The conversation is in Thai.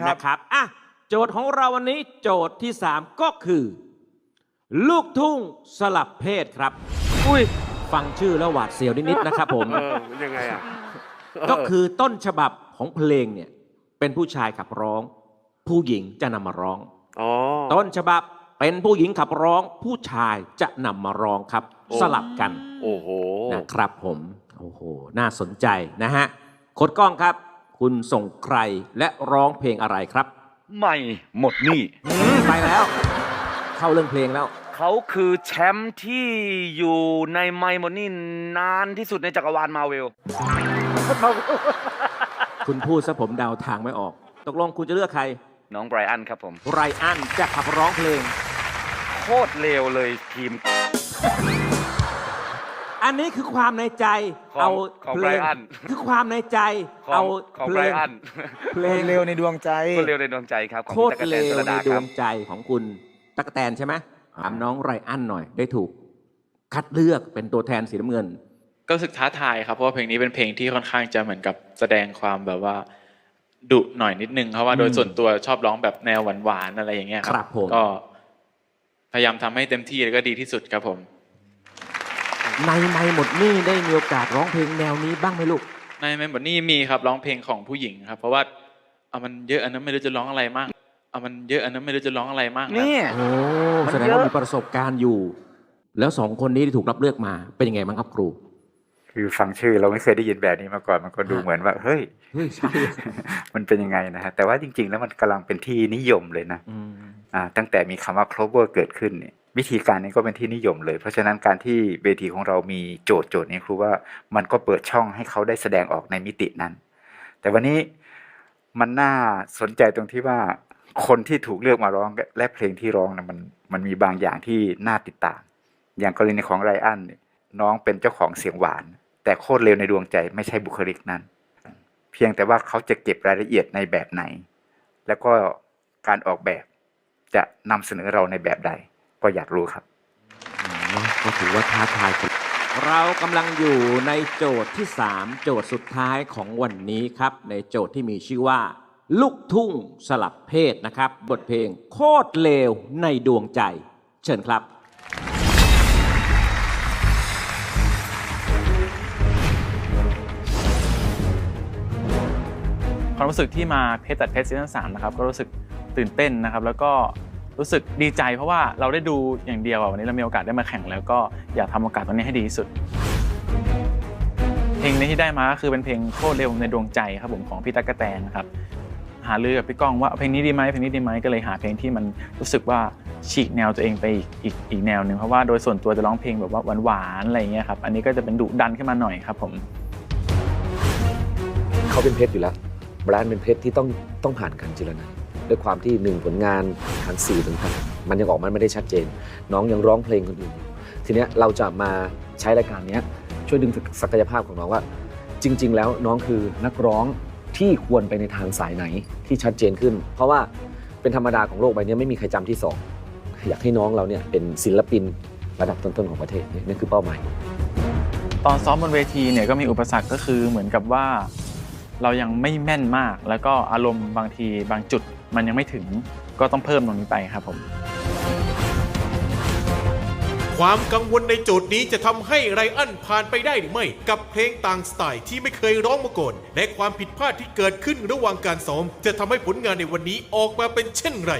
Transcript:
ครับ นะครับอะโจทย์ของเราวันนี้โจทย์ที่ 3 ก็คือ ลูกทุ่งสลับเพศครับ อุ้ยฟังชื่อแล้วหวาดเสียวนิดๆนะครับผม เออมันยังไงอะก็คือต้นฉบับของเพลงเนี่ยเป็นผู้ชายขับร้อง ผู้หญิงจะนำมาร้อง อ๋อ ต้นฉบับเป็นผู้หญิงขับร้อง ผู้ชายจะนำมาร้องครับ โอ้ สลับกันโอ้โหนะครับผมโอ้โหน่าสนใจนะฮะโคดกล้องครับ คุณส่งใครและร้องเพลงอะไรครับใหม่หมดหนี่อืมไปแล้ว เข้าเรื่องเพลงแล้ว เขาคือแชมป์ที่อยู่ในไมหมดหนี่นานที่สุดในจักรวาลมาเวล คุณพูดซะผมเดาทางไม่ออก ตกลงคุณจะเลือกใครน้องไบรอันครับผม ไรอันจะขับร้องเพลง โคตรเลวเลยทีม อันนี้คือความในใจของเอาของเพลง Brian คือความในใจของเอาของเพไบลรงอันเพลงเร็วในดวงใจโคตรเลวในดวงใจครับของโคตรพี่เลตั๊กแตนชวลในดาดควรับ งใจของคุณตั๊กแตนใช่ไหมถามน้องไรอันหน่อยได้ถูก คัดเลือกเป็นตัวแทนสีน้ำเงิน ก็รู้สึกท้าทายครับเพราะว่าเพลงนี้เป็นเพลงที่ค่อนข้างจะเหมือนกับแสดงความแบบว่าดุหน่อยนิดนึงเพราะว่าโดยอืมส่วนตัวชอบร้องแบบแนวหวานๆอะไรอย่างเงี้ยคครัรับบผม ก็พยายามทำให้เต็มที่แล้วก็ดีที่สุดครับผม ในไม่หมดหนี่ได้มีโอกาสร้องเพลงแนวนี้บ้างไหมลูก ในเมมเบอร์นี่มีครับร้องเพลงของผู้หญิงครับ เพราะว่าเอามันเยอะอันนั้นไม่รู้จะร้องอะไรมากเอามันเยอะอันนั้นไม่รู้จะร้องอะไรมากนี่ โอ้มันแสดงเยอะว่ามีประสบการณ์อยู่ แล้วสองคนนี้ที่ถูกรับเลือกมาเป็นยังไงบ้างครับครู คือฟังชื่อเราไม่เคยได้ยินแบบนี้มาก่อนมันก็ดูฮะ เหมือนว่าเฮ้ย เฮ้ยใช่มันเป็นยังไงนะฮะแต่ว่าจริง ๆ แล้วมันกำลังเป็นที่นิยมเลยนะอืมอ่าตั้งแต่มีคำว่า clover เกิดขึ้นเนี่ย วิธีการนี้ก็เป็นที่นิยมเลย เพราะฉะนั้นการที่เวทีของเรามีโจทย์โจทย์นี้ครูว่ามันก็เปิดช่องให้เขาได้แสดงออกในมิตินั้น แต่วันนี้มันน่าสนใจตรงที่ว่าคนที่ถูกเลือกมาร้องและเพลงที่ร้องนะมันมันมีบางอย่างที่น่าติดตาม อย่างกรณีของไรอันน้องเป็นเจ้าของเสียงหวาน แต่โคตรเร็วในดวงใจไม่ใช่บุคลิกนั้น เพียงแต่ว่าเขาจะเก็บรายละเอียดในแบบไหน แล้วก็การออกแบบจะนำเสนอเราในแบบใด ก็อยากรู้ครับเนอะก็ถือว่าท้าทายสุดเรากำลังอยู่ในโจทย์ที่ 3 โจทย์สุดท้ายของวันนี้ครับ ในโจทย์ที่มีชื่อว่า ลูกทุ่งสลับเพศนะครับ บทเพลงโคตรเลวในดวงใจ เชิญครับความรู้สึกที่มาเพชรตัดเพชรซีซั่นสามนะครับก็รู้สึกตื่นเต้นนะครับ แล้วก็ รู้สึกดีใจเพราะว่าเราได้ดูอย่างเดียววันนี้เรามีโอกาสได้มาแข่งแล้วก็อยากทำโอกาสตรงนี้ให้ดีที่สุด เพลงนี้ที่ได้มาก็คือเป็นเพลงโคตรเร็วในดวงใจครับผมของพี่ตั๊กแตนนะครับหาเลือกับพี่ก้องว่าเพลงนี้ดีไหมเพลงนี้ดีไหมก็เลยหาเพลงที่มันรู้สึกว่าฉีกแนวตัวเองไปอีกอีกอีกแนวหนึ่งเพราะว่าโดยส่วนตัวจะร้องเพลงแบบว่าหวานๆอะไรอย่างเงี้ยครับอันนี้ก็จะเป็นดุดันขึ้นมาหน่อยครับผมเขาเป็นเพชรอยู่แล้วแบรนด์เป็นเพชรที่ต้องต้องผ่านการเจรนาย ด้วยความที่หนึ่งผลงานทางสื่อต่างๆ มันยังออกมาไม่ได้ชัดเจน น้องยังร้องเพลงคนอื่นอยู่ทีเนี้ยเราจะมาใช้รายการเนี้ยช่วยดึงศักยภาพของน้องว่า จริง ๆ แล้วน้องคือนักร้องที่ควรไปในทางสายไหนที่ชัดเจนขึ้น เพราะว่าเป็นธรรมดาของโลกใบนี้ไม่มีใครจำที่สองอยากให้น้องเราเนี่ยเป็นศิลปินระดับต้นๆของประเทศนี่นี่คือเป้าหมายตอนซ้อมบนเวทีเนี่ยก็มีอุปสรรคก็คือเหมือนกับว่า เรายังไม่แม่นมาก แล้วก็อารมณ์บางทีบางจุดมันยังไม่ถึงก็ต้องเพิ่มตรงนี้ไปครับผม ความกังวลในโจทย์นี้จะทำให้ไรอันผ่านไปได้หรือไม่กับเพลงต่างสไตล์ที่ไม่เคยร้องมาก่อนและความผิดพลาดที่เกิดขึ้นระหว่างการซ้อม จะทำให้ผลงานในวันนี้ออกมาเป็นเช่นไร